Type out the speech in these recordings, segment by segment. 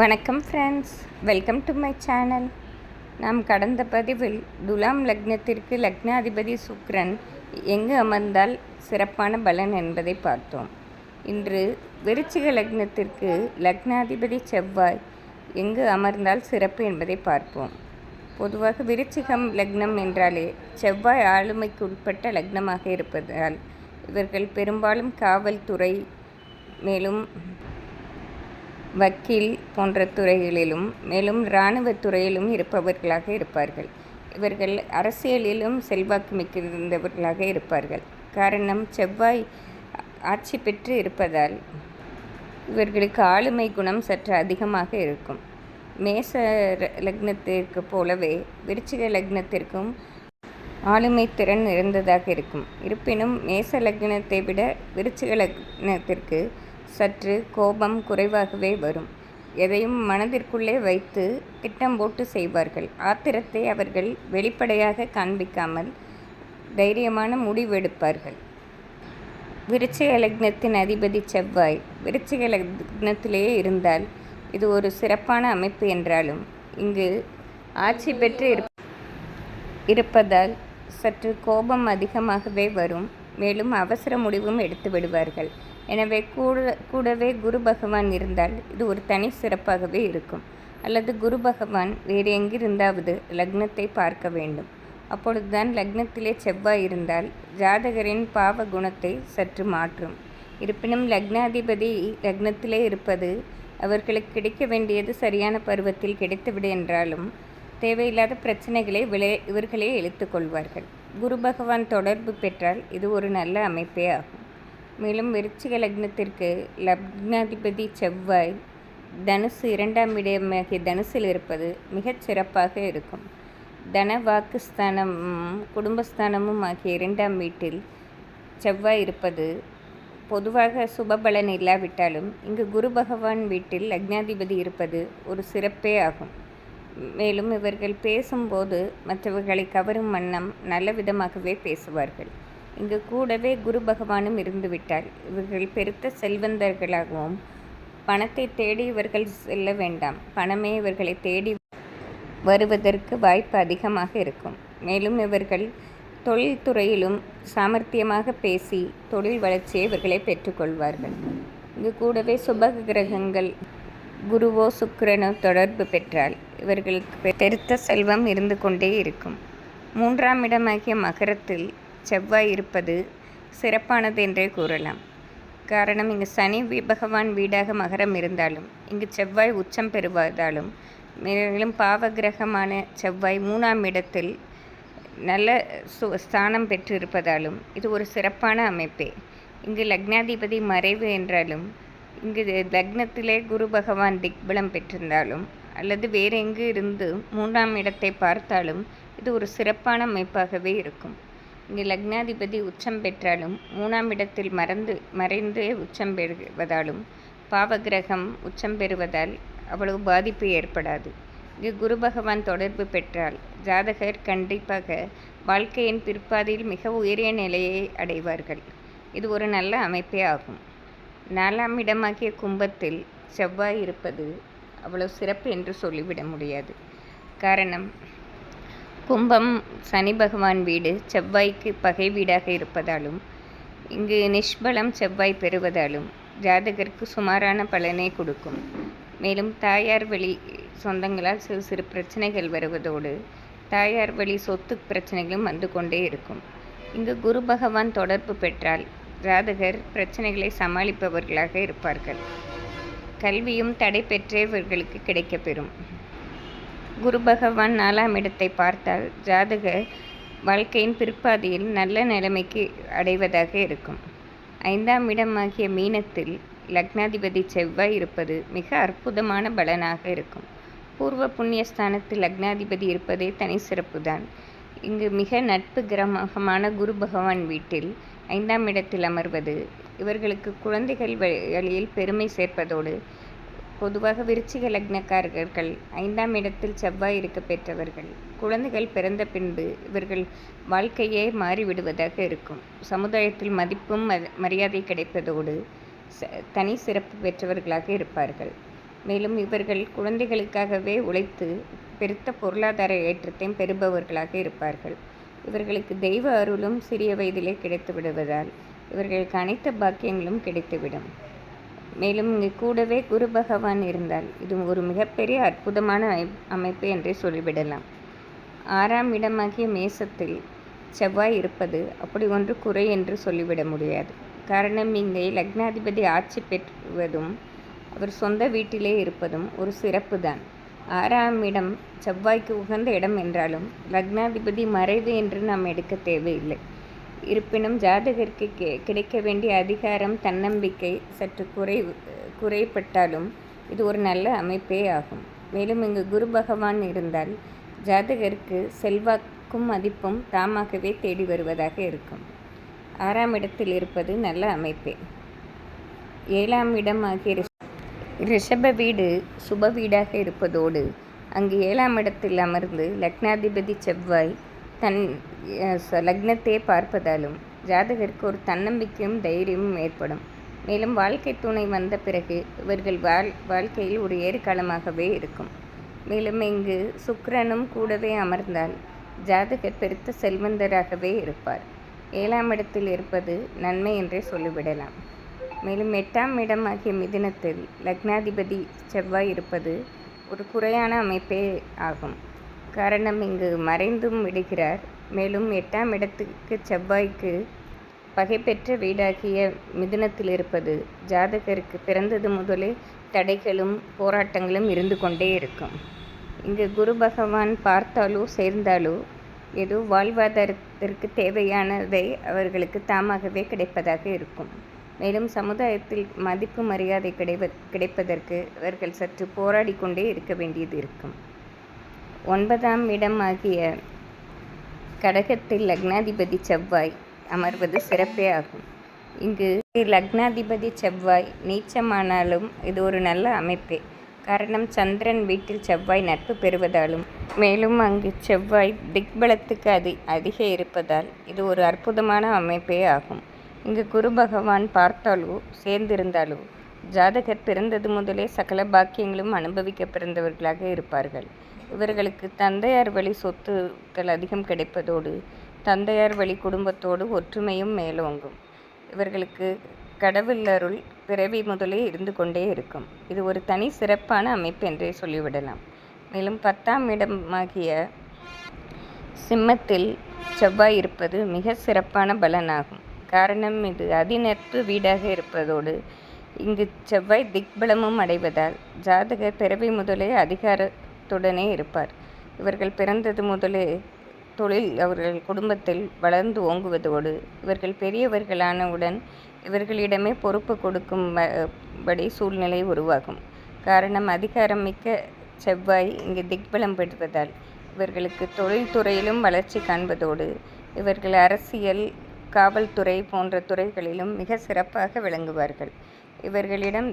வணக்கம் friends welcome to my channel நாம் கடந்த பதிவில் துலாம் லக்னத்திற்கு லக்னாதிபதி சுக்ரன் எங்கு அமர்ந்தால் சிறப்பான பலன் என்பதை பார்த்தோம். இன்று விருச்சிக லக்னத்திற்கு லக்னாதிபதி செவ்வாய் எங்கு அமர்ந்தால் சிறப்பு என்பதை பார்ப்போம். பொதுவாக விருச்சிகம் லக்னம் என்றாலே செவ்வாய் ஆளுமைக்கு உட்பட்ட லக்னமாக இருப்பதால் இவர்கள் பெரும்பாலும் காவல்துறை மேலும் வக்கீல் போன்ற துறைகளிலும் மேலும் இராணுவ துறையிலும் இருப்பவர்களாக இருப்பார்கள். இவர்கள் அரசியலிலும் செல்வாக்கு மிக்கிருந்தவர்களாக இருப்பார்கள். காரணம் செவ்வாய் ஆட்சி பெற்று இருப்பதால் இவர்களுக்கு ஆளுமை குணம் சற்று அதிகமாக இருக்கும். மேச லக்னத்திற்கு போலவே விருச்சிக லக்னத்திற்கும் ஆளுமை திறன் இருந்ததாக இருக்கும். இருப்பினும் மேச லக்னத்தை விட விருச்சிக லக்னத்திற்கு சற்று கோபம் குறைவாகவே வரும். எதையும் மனதிற்குள்ளே வைத்து திட்டம் போட்டு செய்வார்கள். ஆத்திரத்தை அவர்கள் வெளிப்படையாக காண்பிக்காமல் தைரியமான முடிவெடுப்பார்கள் விருச்சிக லக்னத்தின் அதிபதி செவ்வாய் விருச்சிக லக்னத்திலேயே இருந்தால் இது ஒரு சிறப்பான அமைப்பு என்றாலும் இங்கு ஆட்சி பெற்று இருப் இருப்பதால் சற்று கோபம் அதிகமாகவே வரும். மேலும் அவசர முடிவும் எடுத்து விடுவார்கள். எனவே கூட கூடவே குரு பகவான் இருந்தால் இது ஒரு தனி சிறப்பாகவே இருக்கும். அல்லது குரு பகவான் வேறு எங்கிருந்தாவது லக்னத்தை பார்க்க வேண்டும். அப்பொழுதுதான் லக்னத்திலே செவ்வாய் இருந்தால் ஜாதகரின் பாவ குணத்தை சற்று மாற்றும். இருப்பினும் லக்னாதிபதி லக்னத்திலே இருப்பது அவர்களுக்கு கிடைக்க வேண்டியது சரியான பருவத்தில் கிடைத்துவிடு என்றாலும் தேவையில்லாத பிரச்சனைகளை விளை இவர்களே எழுத்துக்கொள்வார்கள் குரு பகவான் தொடர்பு பெற்றால் இது ஒரு நல்ல அமைப்பே ஆகும். மேலும் விருச்சிக லக்னத்திற்கு லக்னாதிபதி செவ்வாய் தனுசு இரண்டாம் இடமாகிய தனுசில் இருப்பது மிகச் சிறப்பாக இருக்கும். தன வாக்குஸ்தானமும் குடும்பஸ்தானமும் ஆகிய இரண்டாம் வீட்டில் செவ்வாய் இருப்பது பொதுவாக சுபபலன் இல்லாவிட்டாலும் இங்கு குரு பகவான் வீட்டில் லக்னாதிபதி இருப்பது ஒரு சிறப்பே ஆகும். மேலும் இவர்கள் பேசும்போது மற்றவர்களை கவரும் வண்ணம் நல்ல விதமாகவே பேசுவார்கள். இங்கு கூடவே குரு பகவானும் இருந்துவிட்டால் இவர்கள் பெருத்த செல்வந்தர்களாகவும் பணத்தை தேடி இவர்கள் செல்ல வேண்டாம். பணமே இவர்களை தேடி வருவதற்கு வாய்ப்பு அதிகமாக இருக்கும். மேலும் இவர்கள் தொழில்துறையிலும் சாமர்த்தியமாக பேசி தொழில் வளர்ச்சியை இவர்களை பெற்றுக்கொள்வார்கள் இங்கு கூடவே சுப கிரகங்கள் குருவோ சுக்கிரனோ தொடர்பு பெற்றால் இவர்களுக்கு பெருத்த செல்வம் இருந்து கொண்டே இருக்கும். மூன்றாம் இடமாகிய மகரத்தில் செவ்வாய் இருப்பது சிறப்பானது என்றே கூறலாம். காரணம் இங்கு சனி பகவான் வீடாக மகரம் இருந்தாலும் இங்கு செவ்வாய் உச்சம் பெறுவதாலும் மேலும் பாவகிரகமான செவ்வாய் மூணாம் இடத்தில் நல்ல சு ஸ்தானம் பெற்றிருப்பதாலும் இது ஒரு சிறப்பான அமைப்பே. இங்கு லக்னாதிபதி மறைவு என்றாலும் இங்கு லக்னத்திலே குரு பகவான் திக்பலம் பெற்றிருந்தாலும் அல்லது வேறு எங்கு இருந்து மூன்றாம் இடத்தை பார்த்தாலும் இது ஒரு சிறப்பான அமைப்பாகவே இருக்கும். இங்கு லக்னாதிபதி உச்சம் பெற்றாலும் மூணாம் இடத்தில் மறந்து மறைந்து உச்சம் பெறுவதாலும் பாவகிரகம் உச்சம் பெறுவதால் அவ்வளவு பாதிப்பு ஏற்படாது. இங்கு குரு பகவான் தொடர்பு பெற்றால் ஜாதகர் கண்டிப்பாக வாழ்க்கையின் பிற்பாதையில் மிக உயரிய நிலையை அடைவார்கள். இது ஒரு நல்ல அமைப்பே ஆகும். நாலாம் இடமாகிய கும்பத்தில் செவ்வாய் இருப்பது அவ்வளவு சிறப்பு என்று சொல்லிவிட முடியாது. காரணம் கும்பம் சனி பகவான் வீடு செவ்வாய்க்கு பகை வீடாக இருப்பதாலும் இங்கு நிஷ்பலம் செவ்வாய் பெறுவதாலும் ஜாதகருக்கு சுமாரான பலனை கொடுக்கும். மேலும் தாயார் வழி சொந்தங்களால் சிறு சிறு பிரச்சனைகள் வருவதோடு தாயார் வழி சொத்து பிரச்சனைகளும் வந்து கொண்டே இருக்கும். இங்கு குரு பகவான் தொடர்பு பெற்றால் ஜாதகர் பிரச்சனைகளை சமாளிப்பவர்களாக இருப்பார்கள். கல்வியும் தடை பெற்றவர்களுக்கு கிடைக்கப்பெறும். குரு பகவான் நாலாம் இடத்தை பார்த்தால் ஜாதகர் வாழ்க்கையின் பிற்பாதையில் நல்ல நிலைமைக்கு அடைவதாக இருக்கும். ஐந்தாம் இடமாகிய மீனத்தில் லக்னாதிபதி செவ்வாய் இருப்பது மிக அற்புதமான பலனாக இருக்கும். பூர்வ புண்ணியஸ்தானத்தில் லக்னாதிபதி இருப்பதே தனி சிறப்புதான். இங்கு மிக நட்பு கிரமகமான குரு பகவான் வீட்டில் ஐந்தாம் இடத்தில் அமர்வது இவர்களுக்கு குழந்தைகள் வழியில் பெருமை சேர்ப்பதோடு பொதுவாக விருச்சிக லக்னக்காரர்கள் ஐந்தாம் இடத்தில் செவ்வாய் இருக்க பெற்றவர்கள். குழந்தைகள் பிறந்த பின்பு இவர்கள் வாழ்க்கையே மாறிவிடுவதாக இருக்கும். சமுதாயத்தில் மதிப்பும் ம- மரியாதை கிடைப்பதோடு ச- தனி சிறப்பு பெற்றவர்களாக இருப்பார்கள். மேலும் இவர்கள் குழந்தைகளுக்காகவே உழைத்து பெருத்த பொருளாதார ஏற்றத்தையும் பெறுபவர்களாக இருப்பார்கள். இவர்களுக்கு தெய்வ அருளும் சிறிய வயதிலே கிடைத்து விடுவதால் இவர்களுக்கு அனைத்து பாக்கியங்களும் கிடைத்துவிடும். மேலும் இங்கு கூடவே குரு பகவான் இருந்தால் இது ஒரு மிகப்பெரிய அற்புதமான அமைப்பு என்றே சொல்லிவிடலாம். ஆறாம் இடமாகிய மேசத்தில் செவ்வாய் இருப்பது அப்படி ஒன்று குறை என்று சொல்லிவிட முடியாது. காரணம் இங்கே லக்னாதிபதி ஆட்சி பெறுவதும் அவர் சொந்த வீட்டிலே இருப்பதும் ஒரு சிறப்பு தான் ஆறாம் இடம் செவ்வாய்க்கு உகந்த இடம் என்றாலும் லக்னாதிபதி மறைவு என்று நாம் எடுக்க தேவையில்லை. இருப்பினும் ஜாதகருக்கு கி- கிடைக்க வேண்டிய அதிகாரம் தன்னம்பிக்கை சற்று குறை குறைப்பட்டாலும் இது ஒரு நல்ல அமைப்பே ஆகும். மேலும் இங்கு குரு பகவான் இருந்தால் ஜாதகருக்கு செல்வாக்கும் மதிப்பும் தாமாகவே தேடி வருவதாக இருக்கும். ஆறாம் இடத்தில் இருப்பது நல்ல அமைப்பே. ஏழாம் இடம் ஆகிய ரிஷப வீடு சுப வீடாக இருப்பதோடு அங்கு ஏழாம் இடத்தில் அமர்ந்து லக்னாதிபதி செவ்வாய் தன் லக்னத்தை லக்னத்தையே பார்ப்பதாலும் ஜாதகருக்கு ஒரு தன்னம்பிக்கையும் தைரியமும் ஏற்படும். மேலும் வாழ்க்கை துணை வந்த பிறகு இவர்கள் வாழ் வாழ்க்கையில் ஒரு ஏறுகாலமாகவே இருக்கும். மேலும் இங்கு சுக்கிரனும் கூடவே அமர்ந்தால் ஜாதகர் பெருத்த செல்வந்தராகவே இருப்பார். ஏழாம் இடத்தில் இருப்பது நன்மை என்றே சொல்லிவிடலாம். மேலும் எட்டாம் இடம் ஆகிய மிதினத்தில் லக்னாதிபதி செவ்வாய் இருப்பது ஒரு குறையான அமைப்பே ஆகும். காரணம் இங்கு மறைந்தும் விடுகிறார். மேலும் எட்டாம் இடத்துக்கு செவ்வாய்க்கு பகைப்பெற்ற வீடாகிய மிதுனத்தில் இருப்பது ஜாதகருக்கு பிறந்தது முதலே தடைகளும் போராட்டங்களும் இருந்து கொண்டே இருக்கும். இங்கு குரு பகவான் பார்த்தாலோ சேர்ந்தாலோ ஏதோ வாழ்வாதாரத்திற்கு தேவையானதை அவர்களுக்கு தாமாகவே கிடைப்பதாக இருக்கும். மேலும் சமுதாயத்தில் மதிப்பு மரியாதை கிடைவ கிடைப்பதற்கு அவர்கள் சற்று போராடி கொண்டே இருக்க வேண்டியது இருக்கும். ஒன்பதாம் இடம் ஆகிய கடகத்தில் லக்னாதிபதி செவ்வாய் அமர்வது சிறப்பே ஆகும். இங்கு லக்னாதிபதி செவ்வாய் நீச்சமானாலும் இது ஒரு நல்ல அமைப்பே. காரணம் சந்திரன் வீட்டில் செவ்வாய் நட்பு பெறுவதாலும். மேலும் அங்கு செவ்வாய் திக்பலத்துக்கு அதி அதிக இருப்பதால் இது ஒரு அற்புதமான அமைப்பே ஆகும். இங்கு குரு பகவான் பார்த்தாலோ சேர்ந்திருந்தாலோ ஜாதகர் பிறந்தது முதலே சகல பாக்கியங்களும் அனுபவிக்க பிறந்தவர்களாக இருப்பார்கள். இவர்களுக்கு தந்தையார் வழி சொத்துக்கள் அதிகம் கிடைப்பதோடு தந்தையார் வழி குடும்பத்தோடு ஒற்றுமையும் மேலோங்கும். இவர்களுக்கு கடவுள் அருள் பிறவி முதலே இருந்து கொண்டே இருக்கும். இது ஒரு தனி சிறப்பான அமைப்பு என்றே சொல்லிவிடலாம். மேலும் பத்தாம் இடமாகிய சிம்மத்தில் செவ்வாய் இருப்பது மிக சிறப்பான பலனாகும். காரணம் இது அதிநட்பு வீடாக இருப்பதோடு இங்கு செவ்வாய் திக்பலமும் அடைவதால் ஜாதகர் பிறவி முதலே அதிகார குடும்பத்துடனே இருப்பார். இவர்கள் பிறந்தது முதலே தொழில் அவர்கள் குடும்பத்தில் வளர்ந்து ஓங்குவதோடு இவர்கள் பெரியவர்களானவுடன் இவர்களிடமே பொறுப்பு கொடுக்கும் படி சூழ்நிலை உருவாகும். காரணம் அதிகாரம் மிக்க செவ்வாய் இங்கு திக்பலம் பெறுவதால் இவர்களுக்கு தொழில்துறையிலும் வளர்ச்சி காண்பதோடு இவர்கள் அரசியல் காவல்துறை போன்ற துறைகளிலும் மிக சிறப்பாக விளங்குவார்கள். இவர்களிடம்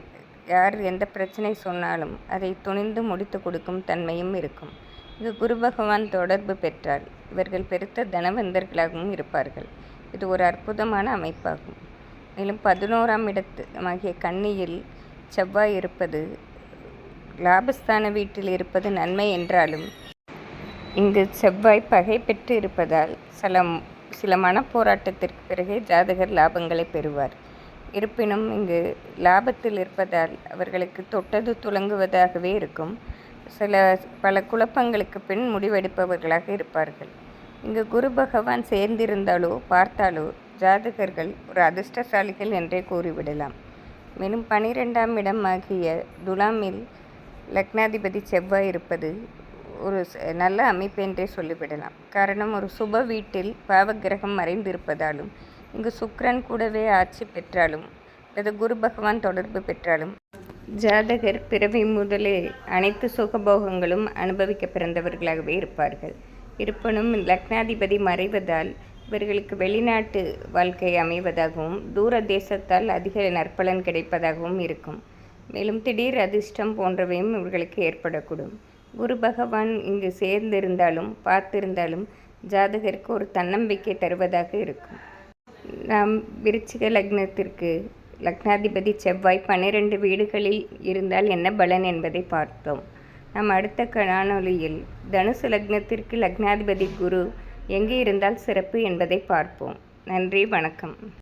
யார் எந்த பிரச்சனை சொன்னாலும் அதை துணிந்து முடித்து கொடுக்கும் தன்மையும் இருக்கும். இது குரு பகவான் தொடர்பு பெற்றால் இவர்கள் பெருத்த தனவந்தர்களாகவும் இருப்பார்கள். இது ஒரு அற்புதமான அமைப்பாகும். மேலும் பதினோராம் இடத்து ஆகிய கன்னியில் செவ்வாய் இருப்பது லாபஸ்தான வீட்டில் இருப்பது நன்மை என்றாலும் இங்கு செவ்வாய் பகை பெற்று இருப்பதால் சில சில மனப்போராட்டத்திற்கு பிறகே ஜாதகர் லாபங்களை பெறுவார். இருப்பினும் இங்கு லாபத்தில் இருப்பதால் அவர்களுக்கு தொட்டது துலங்குவதாகவே இருக்கும். சில பல குழப்பங்களுக்கு பின் முடிவெடுப்பவர்களாக இருப்பார்கள். இங்கு குரு பகவான் சேர்ந்திருந்தாலோ பார்த்தாலோ ஜாதகர்கள் ஒரு அதிர்ஷ்டசாலிகள் என்றே கூறிவிடலாம். மேலும் பனிரெண்டாம் இடமாகிய துலாமில் லக்னாதிபதி செவ்வாய் இருப்பது ஒரு நல்ல அமைப்பு என்றே சொல்லிவிடலாம். காரணம் ஒரு சுப வீட்டில் பாவக்கிரகம் மறைந்திருப்பதாலும் இங்கு சுக்ரன் கூடவே ஆட்சி பெற்றாலும் அல்லது குரு பகவான் தொடர்பு பெற்றாலும் ஜாதகர் பிறவி முதலே அனைத்து சுகபோகங்களும் அனுபவிக்க பிறந்தவர்களாகவே இருப்பார்கள். இருப்பினும் லக்னாதிபதி மறைவதால் இவர்களுக்கு வெளிநாட்டு வாழ்க்கை அமைவதாகவும் தூர தேசத்தால் அதிக நற்பலன் கிடைப்பதாகவும் இருக்கும். மேலும் திடீர் அதிர்ஷ்டம் போன்றவையும் இவர்களுக்கு ஏற்படக்கூடும். குரு பகவான் இங்கு சேர்ந்திருந்தாலும் பார்த்திருந்தாலும் ஜாதகருக்கு ஒரு தன்னம்பிக்கை தருவதாக இருக்கும். நாம் விருச்சிக லக்னத்திற்கு லக்னாதிபதி செவ்வாய் பன்னிரெண்டு வீடுகளில் இருந்தால் என்ன பலன் என்பதை பார்த்தோம். நம் அடுத்த காணொளியில் தனுசு லக்னத்திற்கு லக்னாதிபதி குரு எங்கே இருந்தால் சிறப்பு என்பதை பார்ப்போம். நன்றி வணக்கம்.